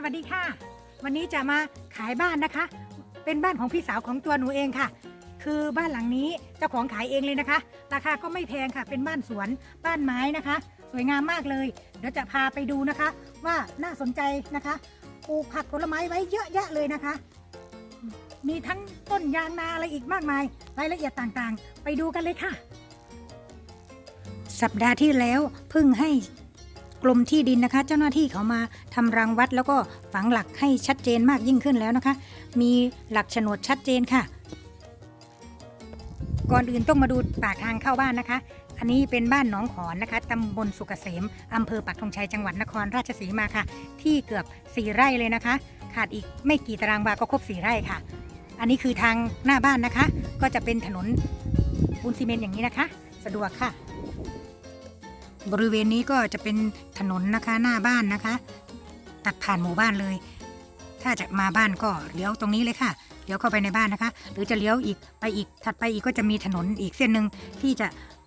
สวัสดีค่ะ วันนี้จะมาขายบ้านนะคะ เป็นบ้านของพี่สาวของตัวหนูเองค่ะ คือบ้านหลังนี้เจ้าของขายเองเลยนะคะ ราคาก็ไม่แพงค่ะ เป็นบ้านสวนบ้านไม้นะคะ สวยงามมากเลย เดี๋ยวจะพาไปดูนะคะ ว่าน่าสนใจนะคะปลูกผักผลไม้ไว้เยอะแยะเลยนะคะ มีทั้งต้นยางนาอะไรอีกมากมายรายละเอียดต่างๆ ไปดูกันเลยค่ะ สัปดาห์ที่แล้วเพิ่งให้ กรมที่ดินนะคะ เจ้าหน้าที่เขามาทำรังวัด แล้วก็ฝังหลักให้ชัดเจนมากยิ่งขึ้นแล้วนะคะ มีหลักโฉนดชัดเจนค่ะ ก่อนอื่นต้องมาดูปากทางเข้าบ้านนะคะ อันนี้เป็นบ้านหนองขอนนะคะตำบลสุกเกษมอำเภอปักธงชัยจังหวัดนครราชสีมาค่ะ ที่เกือบ4ไร่เลยนะคะ ขาดอีกไม่กี่ตารางวาก็ครบ4ไร่ค่ะ อันนี้คือทางหน้าบ้านนะคะ ก็จะเป็นถนนปูนซีเมนต์อย่างนี้นะคะ สะดวกค่ะ บริเวณนี้ก็จะเป็นถนนนะคะหน้าบ้านนะคะ ตัดผ่านหมู่บ้านเลย ถ้าจะมาบ้านก็เลี้ยวตรงนี้เลยค่ะเลี้ยวเข้าไปในบ้านนะคะ หรือจะเลี้ยวอีกไปอีกถัดไปอีกก็จะมีถนนอีกเส้นหนึ่งที่จะ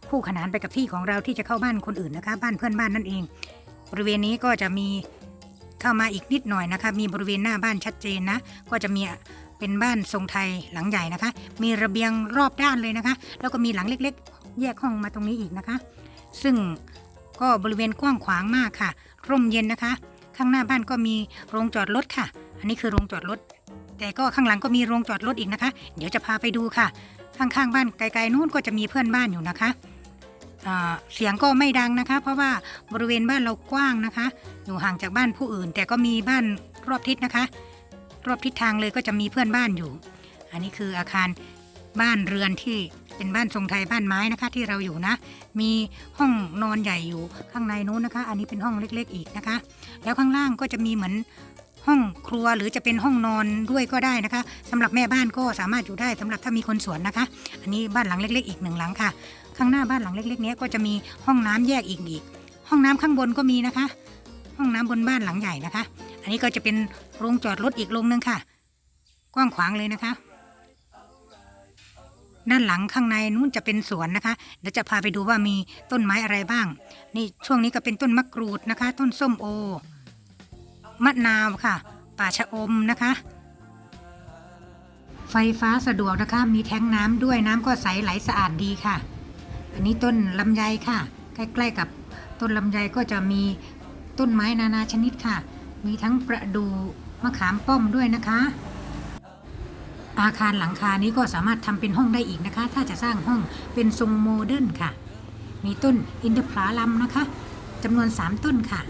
คู่ขนานไปกับที่ของเราที่จะเข้าบ้านคนอื่นนะคะ บ้านเพื่อนบ้านนั่นเอง บริเวณนี้ก็จะมีเข้ามาอีกนิดหน่อยนะคะ มีบริเวณหน้าบ้านชัดเจนนะ ก็จะมีเป็นบ้านทรงไทยหลังใหญ่นะคะ มีระเบียงรอบด้านเลยนะคะ แล้วก็มีหลังเล็ก ๆ แยกห้องมาตรงนี้อีกนะคะ ซึ่ง ก็บริเวณกว้างขวางมากค่ะ ร่มเย็นนะคะ ข้างหน้าบ้านก็มีโรงจอดรถค่ะ อันนี้คือโรงจอดรถ แต่ก็ข้างหลังก็มีโรงจอดรถอีกนะคะ เดี๋ยวจะพาไปดูค่ะ ข้างๆบ้านไกลๆนู้นก็จะมีเพื่อนบ้านอยู่นะคะเสียงก็ไม่ดังนะคะ เพราะว่าบริเวณบ้านเรากว้างนะคะ อยู่ห่างจากบ้านผู้อื่น แต่ก็มีบ้านรอบทิศนะคะ รอบทิศทางเลยก็จะมีเพื่อนบ้านอยู่ อันนี้คืออาคารบ้านเรือนที่ เป็นบ้านทรงไทยบ้านไม้นะคะ ที่เราอยู่นะ มีห้องนอนใหญ่อยู่ข้างในนู้นนะคะ อันนี้เป็นห้องเล็ก ๆ อีกนะคะ แล้วข้างล่างก็จะมีเหมือนห้องครัวหรือจะเป็นห้องนอนด้วยก็ได้นะคะสำหรับแม่บ้านก็สามารถอยู่ได้สำหรับถ้ามีคนสวนนะคะ อันนี้บ้านหลังเล็ก ๆ อีกหนึ่งหลังค่ะ ข้างหน้าบ้านหลังเล็ก ๆ นี้ก็จะมีห้องน้ำแยกอีกอีก ห้องน้ำข้างบนก็มีนะคะ ห้องน้ำบนบ้านหลังใหญ่นะคะ อันนี้ก็จะเป็นโรงจอดรถอีกโรงนึงค่ะ กว้างขวางเลยนะคะ ด้านหลังข้างในนู้นจะเป็นสวนนะคะ เดี๋ยวจะพาไปดูว่ามีต้นไม้อะไรบ้าง นี่ช่วงนี้ก็เป็นต้นมะกรูดนะคะ ต้นส้มโอ มะนาวค่ะ ป่าชะอมนะคะ ไฟฟ้าสะดวกนะคะ มีแท้งน้ำด้วยน้ำก็ใสไหลสะอาดดีค่ะ อันนี้ต้นลำไยค่ะ ใกล้ๆกับต้นลำไยก็จะมีต้นไม้นานาชนิดค่ะ มีทั้งประดู่มะขามป้อมด้วยนะคะ อาคารหลังคานี้ก็สามารถทำเป็นห้องได้อีกนะคะ ถ้าจะสร้างห้องเป็นทรงโมเดิร์นค่ะ มีต้นอินทผลัมนะคะจำนวน 3 ต้นค่ะ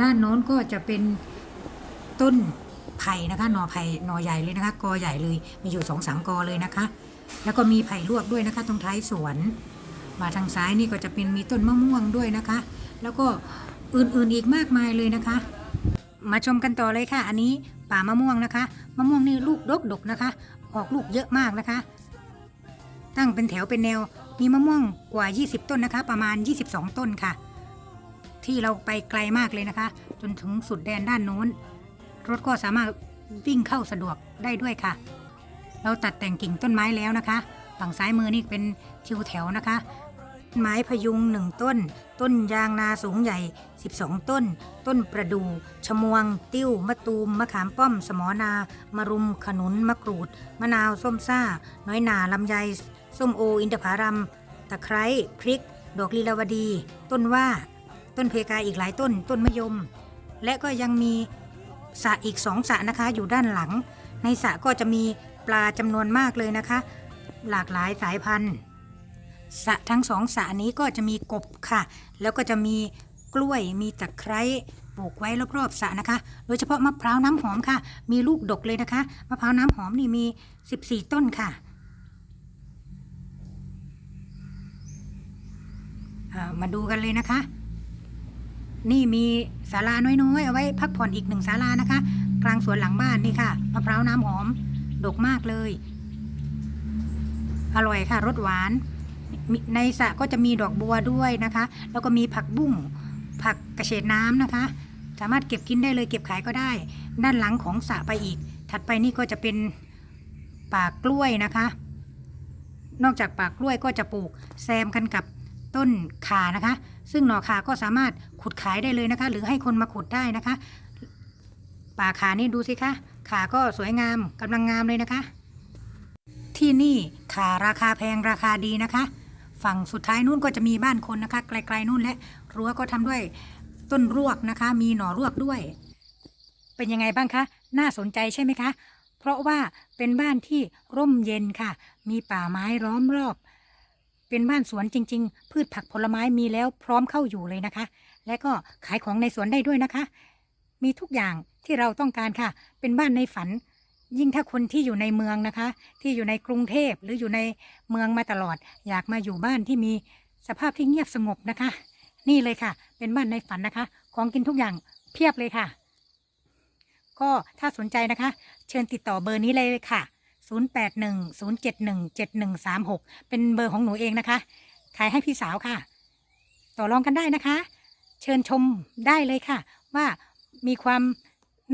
ด้านโน้นก็จะเป็นต้นไผ่นะคะหน่อไผ่หน่อใหญ่เลยนะคะ กอใหญ่เลย มีอยู่สองสามกอเลยนะคะ แล้วก็มีไผ่ลวกด้วยนะคะ ตรงท้ายสวน มาทางซ้ายนี่ก็จะเป็นมีต้นมะม่วงด้วยนะคะ แล้วก็อื่นๆอีกมากมายเลยนะคะ มาชมกันต่อเลยค่ะ อันนี้ ป่ามะม่วงนะคะมะม่วงนี่ลูกดกดกๆนะคะ ออกลูกเยอะมากนะคะ ตั้งเป็นแถวเป็นแนวมีมะม่วงกว่า 20 ต้นนะคะ ประมาณ 22 ต้นค่ะ ที่เราไปไกลมากเลยนะคะ จนถึงสุดแดนด้านโน้น รถก็สามารถวิ่งเข้าสะดวกได้ด้วยค่ะ เราตัดแต่งกิ่งต้นไม้แล้วนะคะ ฝั่งซ้ายมือนี่เป็นทิวแถวนะคะ ไม้พยุงหนึ่งต้น ต้นยางนาสูงใหญ่ 12 ต้น ต้นประดู่ชะมวง ติ้ว มะตูม มะขามป้อม สมอนา มะรุม ขนุน มะกรูด มะนาว ส้มซ่า น้อยหนาลำไย ส้มโอ อินทผลัม ตะไคร้ พริก ดอกลีลาวดี ต้นว่า ต้นเพกาอีกหลายต้น ต้นมะยม และก็ยังมีสระอีกสองสระนะคะ อยู่ด้านหลัง ในสระก็จะมีปลาจำนวนมากเลยนะคะ หลากหลายสายพันธุ์ สะทั้งสองสะนี้ก็จะมีกบค่ะ แล้วก็จะมีกล้วยมีตะไคร้ปลูกไว้รอบๆสระนะคะ โดยเฉพาะมะพร้าวน้ำหอมค่ะ มีลูกดกเลยนะคะ มะพร้าวน้ำหอมนี่มี 14 ต้นค่ะมาดูกันเลยนะคะ นี่มีศาลาน้อยๆ เอาไว้พักผ่อนอีกหนึ่งศาลานะคะ กลางสวนหลังบ้านนี่ค่ะ มะพร้าวน้ำหอม ดกมากเลย อร่อยค่ะ รสหวาน ในสระก็จะมีดอกบัวด้วยนะคะ แล้วก็มีผักบุ้งผักกระเฉดน้ำนะคะ สามารถเก็บกินได้เลยเก็บขายก็ได้ ด้านหลังของสระไปอีก ถัดไปนี่ก็จะเป็นป่ากล้วยนะคะ นอกจากป่ากล้วยก็จะปลูกแซมกันกับต้นขานะคะ ซึ่งหน่อขาก็สามารถขุดขายได้เลยนะคะ หรือให้คนมาขุดได้นะคะ ป่าขานี่ดูสิคะขาก็สวยงามกำลังงามเลยนะคะ ที่นี่ขาราคาแพงราคาดีนะคะ ฝั่งสุดท้ายนู่นก็จะมีบ้านคนนะคะ ไกลๆนู่นและรั้วก็ทำด้วยต้นรวกนะคะ มีหน่อรวกด้วย เป็นยังไงบ้างคะ น่าสนใจใช่ไหมคะ เพราะว่าเป็นบ้านที่ร่มเย็นค่ะ มีป่าไม้ล้อมรอบ เป็นบ้านสวนจริง ๆ พืชผักผลไม้มีแล้วพร้อมเข้าอยู่เลยนะคะ และก็ขายของในสวนได้ด้วยนะคะ มีทุกอย่างที่เราต้องการค่ะ เป็นบ้านในฝัน ยิ่งถ้าคนที่อยู่ในเมืองนะคะ ที่อยู่ในกรุงเทพหรืออยู่ในเมืองมาตลอด อยากมาอยู่บ้านที่มีสภาพที่เงียบสงบนะคะ นี่เลยค่ะ เป็นบ้านในฝันนะคะ ของกินทุกอย่างเพียบเลยค่ะ ก็ถ้าสนใจนะคะ เชิญติดต่อเบอร์นี้เลยค่ะ 0810717136 เป็นเบอร์ของหนูเองนะคะ ขายให้พี่สาวค่ะ ต่อรองกันได้นะคะ เชิญชมได้เลยค่ะ ว่ามีความ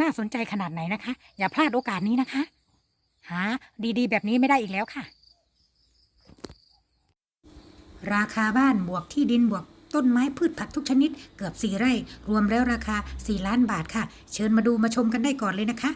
น่าสนใจขนาดไหนนะคะ อย่าพลาดโอกาสนี้นะคะ หาดีๆ แบบนี้ไม่ได้อีกแล้วค่ะ ราคาบ้านบวกที่ดินบวกต้นไม้พืชผักทุกชนิดเกือบ 4 ไร่ รวมแล้วราคา 4 ล้านบาทค่ะ เชิญมาดูมาชมกันได้ก่อนเลยนะคะ